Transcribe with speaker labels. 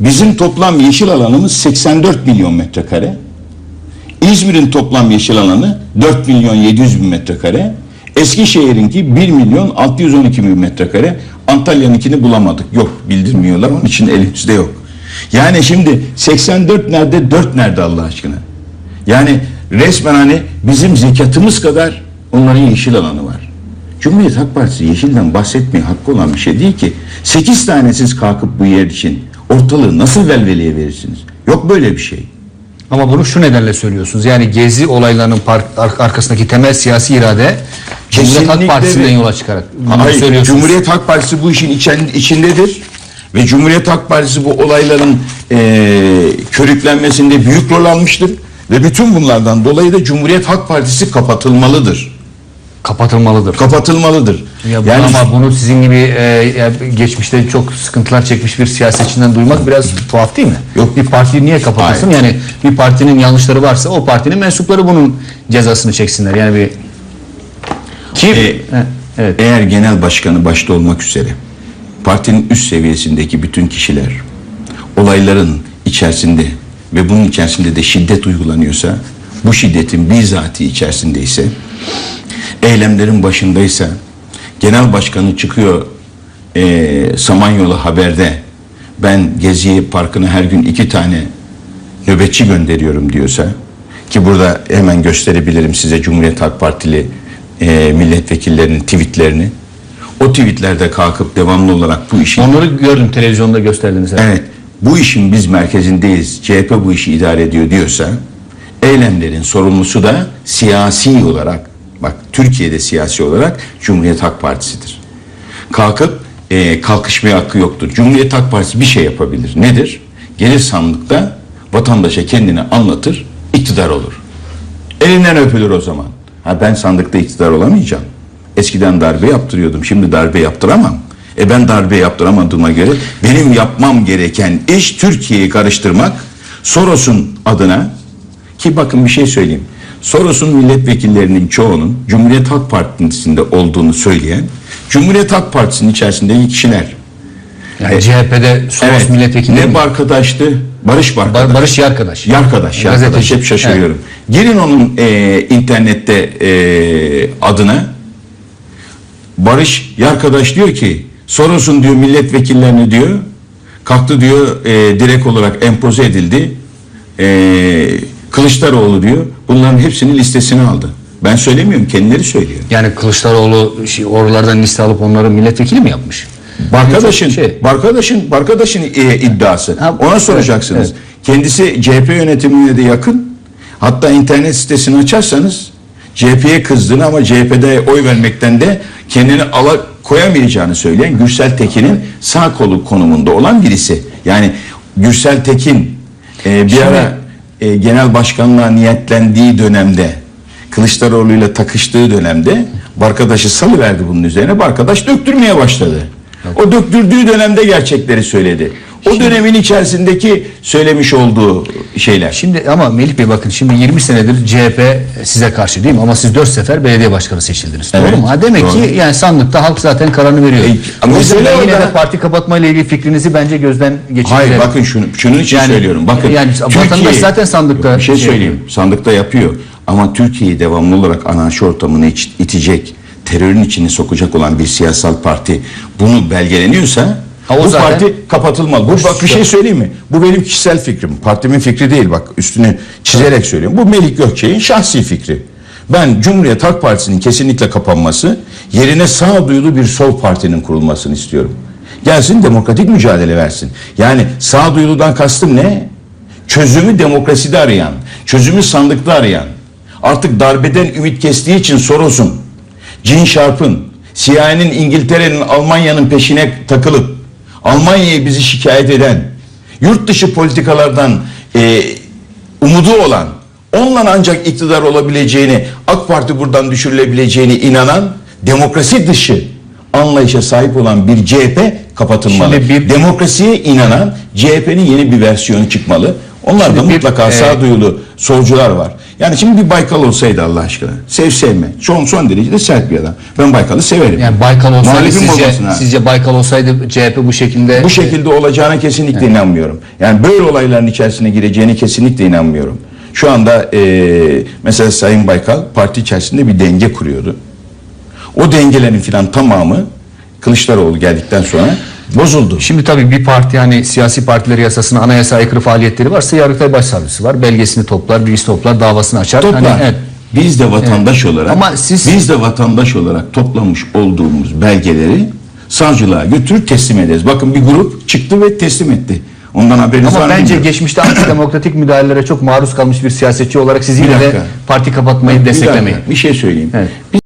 Speaker 1: Bizim toplam yeşil alanımız 84 milyon metrekare. İzmir'in toplam yeşil alanı 4 milyon 700 bin metrekare. Eskişehir'inki 1 milyon 612 bin metrekare. Antalya'nınkini bulamadık. Yok bildirmiyorlar. Onun için elimizde yok. Yani şimdi 84 nerede 4 nerede Allah aşkına? Yani resmen hani bizim zekatımız kadar onların yeşil alanı var. Cumhuriyet Halk Partisi yeşilden bahsetmeye hakkı olan bir şey değil ki. 8 tane siz kalkıp bu yer için ortalığı nasıl velveleye verirsiniz? Yok böyle bir şey.
Speaker 2: Ama bunu şu nedenle söylüyorsunuz. Yani gezi olaylarının arkasındaki temel siyasi irade Cumhuriyet Halk
Speaker 1: Kesinlikle
Speaker 2: Partisi'nden yola çıkarak
Speaker 1: Hayır. Cumhuriyet Halk Partisi bu işin içindedir. Ve Cumhuriyet Halk Partisi bu olayların eee körüklenmesinde büyük rol almıştır. Ve bütün bunlardan dolayı da Cumhuriyet Halk Partisi kapatılmalıdır.
Speaker 2: Kapatılmalıdır.
Speaker 1: Kapatılmalıdır.
Speaker 2: Ya bu-
Speaker 1: yani
Speaker 2: ama bunu sizin gibi e, geçmişte çok sıkıntılar çekmiş bir siyasetçiden duymak biraz tuhaf değil mi?
Speaker 1: Yok.
Speaker 2: Bir partiyi niye kapatırsın?
Speaker 1: Hayır.
Speaker 2: Yani bir partinin yanlışları varsa o partinin mensupları bunun cezasını çeksinler. Yani bir kim?
Speaker 1: E,
Speaker 2: He, evet.
Speaker 1: Eğer genel başkanı başta olmak üzere partinin üst seviyesindeki bütün kişiler olayların içerisinde ve bunun içerisinde de şiddet uygulanıyorsa bu şiddetin bizatihi içerisindeyse eylemlerin başındaysa genel başkanı çıkıyor eee Samanyolu Haber'de ben Gezi Parkı'na her gün iki tane nöbetçi gönderiyorum diyorsa ki burada hemen gösterebilirim size Cumhuriyet Halk Partili eee milletvekillerinin tweetlerini o tweetlerde kalkıp devamlı olarak bu işi
Speaker 2: Onları gördüm televizyonda gösterdiniz. Evet.
Speaker 1: Evet. Bu işin biz merkezindeyiz. CHP bu işi idare ediyor diyorsa eylemlerin sorumlusu da siyasi olarak bak Türkiye'de siyasi olarak Cumhuriyet Halk Partisi'dir. Kalkıp e, kalkışmaya hakkı yoktur. Cumhuriyet Halk Partisi bir şey yapabilir. Nedir? Gelir sandıkta vatandaşa kendini anlatır, iktidar olur. Elinden öpülür o zaman. Ha ben sandıkta iktidar olamayacağım. Eskiden darbe yaptırıyordum. Şimdi darbe yaptıramam. E ben darbe yaptıramadığıma göre benim yapmam gereken iş Türkiye'yi karıştırmak. Soros'un adına ki bakın bir şey söyleyeyim. Soros'un milletvekillerinin çoğunun Cumhuriyet Halk Partisi'nde olduğunu söyleyen Cumhuriyet Halk Partisi'nin içerisindeki kişiler.
Speaker 2: Yani CHP'de Soros milletvekili
Speaker 1: ne
Speaker 2: mi?
Speaker 1: Barkadaş'tı? Barış Barkadaş.
Speaker 2: Bar- Barış Yarkadaş.
Speaker 1: Yarkadaş, yarkadaş.
Speaker 2: Gazeteci.
Speaker 1: Hep şaşırıyorum. Girin onun e, internette e, adına. Barış Yarkadaş diyor ki Soros'un diyor milletvekillerini diyor kalktı diyor e, direkt olarak empoze edildi. E, Kılıçdaroğlu diyor bunların hepsinin listesini aldı. Ben söylemiyorum kendileri söylüyor.
Speaker 2: Yani Kılıçdaroğlu şey, oralardan liste alıp onları milletvekili mi yapmış?
Speaker 1: Barkadaş'ın
Speaker 2: Şey-
Speaker 1: Barkadaş'ın Barkadaş'ın e, iddiası.
Speaker 2: Ha,
Speaker 1: Ona
Speaker 2: evet,
Speaker 1: soracaksınız.
Speaker 2: evet.
Speaker 1: Kendisi CHP yönetimine de yakın. Hatta internet sitesini açarsanız CHP'ye kızdığını ama CHP'de oy vermekten de kendini ala koyamayacağını söyleyen Gürsel Tekin'in sağ kolu konumunda olan birisi. Yani Gürsel Tekin e, bir
Speaker 2: Şimdi-
Speaker 1: ara e, genel başkanlığa niyetlendiği dönemde Kılıçdaroğlu ile takıştığı dönemde Barkadaş'ı salıverdi bunun üzerine. Barkadaş döktürmeye başladı. O döktürdüğü dönemde gerçekleri söyledi. O dönemin içerisindeki söylemiş olduğu şeyler.
Speaker 2: Şimdi ama Melih Bey bakın şimdi 20 senedir CHP size karşı değil mi? Ama siz 4 sefer belediye başkanı seçildiniz.
Speaker 1: Evet,
Speaker 2: Doğru mu? Ha, demek
Speaker 1: doğru.
Speaker 2: ki yani sandıkta halk zaten kararını veriyor.
Speaker 1: E, ama
Speaker 2: o yüzden yine
Speaker 1: orada-
Speaker 2: de parti kapatmayla ilgili fikrinizi bence gözden geçirelim.
Speaker 1: Hayır bakın şunu, şunun için
Speaker 2: Yani-
Speaker 1: söylüyorum. Bakın
Speaker 2: yani vatandaş zaten sandıkta
Speaker 1: bir şey
Speaker 2: şey
Speaker 1: söyleyeyim. Sandıkta yapıyor. Ama Türkiye'yi devamlı olarak anarşi ortamına iç- itecek, terörün içine sokacak olan bir siyasal parti bunu belgeleniyorsa
Speaker 2: Ha, o
Speaker 1: bu
Speaker 2: zaten-
Speaker 1: parti kapatılmalı. Bu bak bir şey söyleyeyim mi? Bu benim kişisel fikrim. Partimin fikri değil bak üstünü çizerek söylüyorum. Bu Melik Gökçe'nin şahsi fikri. Ben Cumhuriyet Halk Partisi'nin kesinlikle kapanması, yerine sağduyulu bir sol partinin kurulmasını istiyorum. Gelsin demokratik mücadele versin. Yani sağduyuludan kastım ne? Çözümü demokraside arayan, çözümü sandıkta arayan, artık darbeden ümit kestiği için Soros'un, Gene Sharp'ın, CIA'nin İngiltere'nin, Almanya'nın peşine takılıp Almanya'yı bizi şikayet eden, yurt dışı politikalardan e, umudu olan, onunla ancak iktidar olabileceğini, AK Parti buradan düşürülebileceğini inanan, demokrasi dışı anlayışa sahip olan bir CHP kapatılmalı.
Speaker 2: Şimdi bir-
Speaker 1: Demokrasiye inanan CHP'nin yeni bir versiyonu çıkmalı.
Speaker 2: Şimdi bir,
Speaker 1: mutlaka
Speaker 2: e,
Speaker 1: sağduyulu solcular var. Yani şimdi bir Baykal olsaydı Allah aşkına. Sev sevme. Son son derecede sert bir adam. Ben Baykal'ı severim.
Speaker 2: Yani Baykal olsaydı
Speaker 1: Muhalifim
Speaker 2: sizce,
Speaker 1: olmasına.
Speaker 2: sizce Baykal olsaydı CHP bu şekilde
Speaker 1: Bu şekilde olacağına kesinlikle inanmıyorum. Yani böyle olayların içerisine gireceğine kesinlikle inanmıyorum. Şu anda e, mesela Sayın Baykal parti içerisinde bir denge kuruyordu. O dengelerin filan tamamı Kılıçdaroğlu geldikten sonra bozuldu.
Speaker 2: Şimdi tabii bir parti hani siyasi partiler yasasına anayasa aykırı faaliyetleri varsa Yargıtay Başsavcısı var. Belgesini toplar, bilgisi toplar, davasını açar.
Speaker 1: Toplar.
Speaker 2: Hani, evet.
Speaker 1: Biz de vatandaş olarak
Speaker 2: Ama siz-
Speaker 1: biz de vatandaş olarak toplamış olduğumuz belgeleri savcılığa götürüp teslim ederiz. Bakın bir grup çıktı ve teslim etti. Ondan haberiniz var
Speaker 2: Ama
Speaker 1: mı
Speaker 2: bence
Speaker 1: bilmiyorum.
Speaker 2: geçmişte antidemokratik müdahalelere çok maruz kalmış bir siyasetçi olarak siz yine de
Speaker 1: dakika.
Speaker 2: parti kapatmayı
Speaker 1: Bir dakika,
Speaker 2: desteklemeyin.
Speaker 1: Bir şey söyleyeyim.
Speaker 2: Evet.